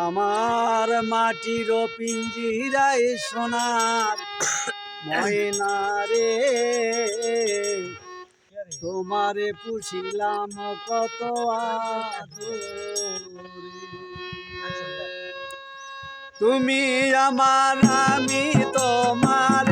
আমার মাটির পিঞ্জিরায় সোনার ময়না রে তোমারে পুষিলাম কত তুমি আমার আমি তোমারে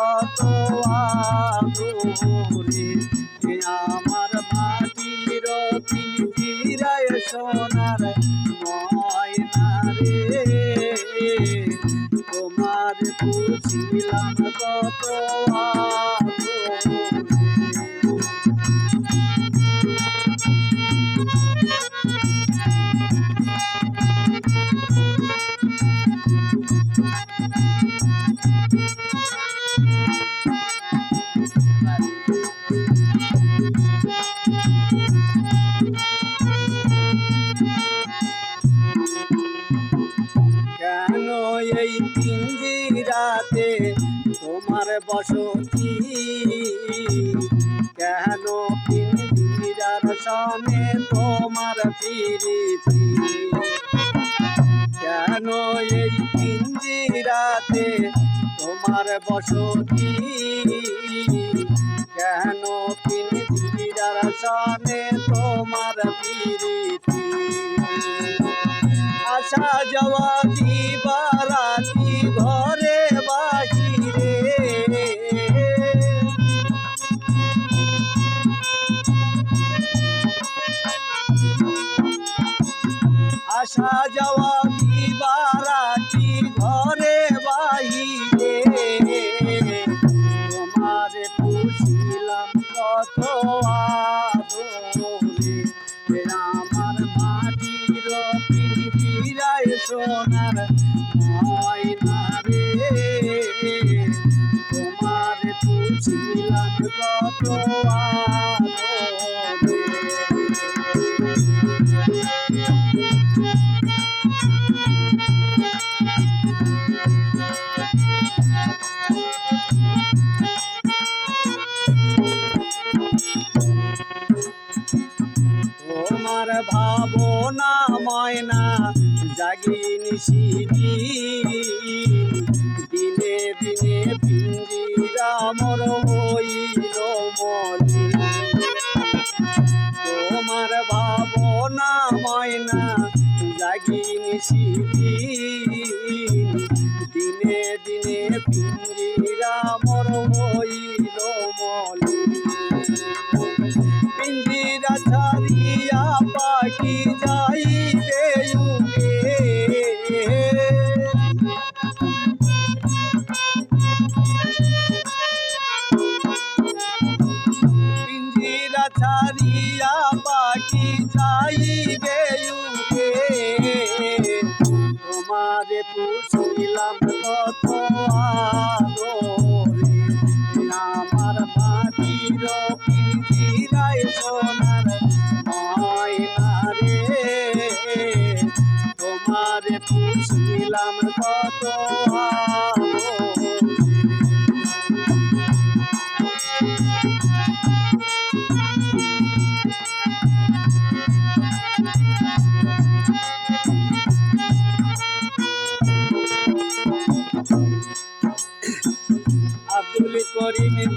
কত আদরে এ আমার মাটির পিঞ্জিরায় সোনার ময়না রে। তোমার পুছিলাম কত আদরে বসতি। কেন পিঞ্জিরার সনে তোমার পিরিতি? কেন এই পিঞ্জিরাতে তোমার বসতি? আসা যাওয়া দিবারাতি ঘরে বাহিরে কত আদরে আমার মাটির পৃথিবীরায় সোনার তোমার ভাবনা ময়না জাগিনি সিদি দিনে দিনে পিঞ্জিরা মর হইল মলি তোমার ভাবনা ময়না জাগিনি সিদি যাইবে উড়ে পিঞ্জিরা ছাড়িয়া পাখি যাইবে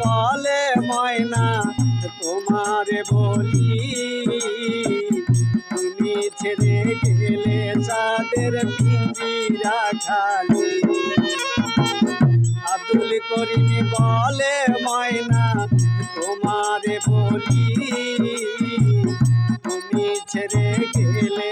বলে ময়না, তোমারে বলি, তুমি ছেড়ে গেলে চাঁদের পিঞ্জিরা খালি। আব্দুল করিম বলে ময়না, তোমারে বলি, তুমি ছেড়ে গেলে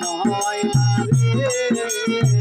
নয় মারে।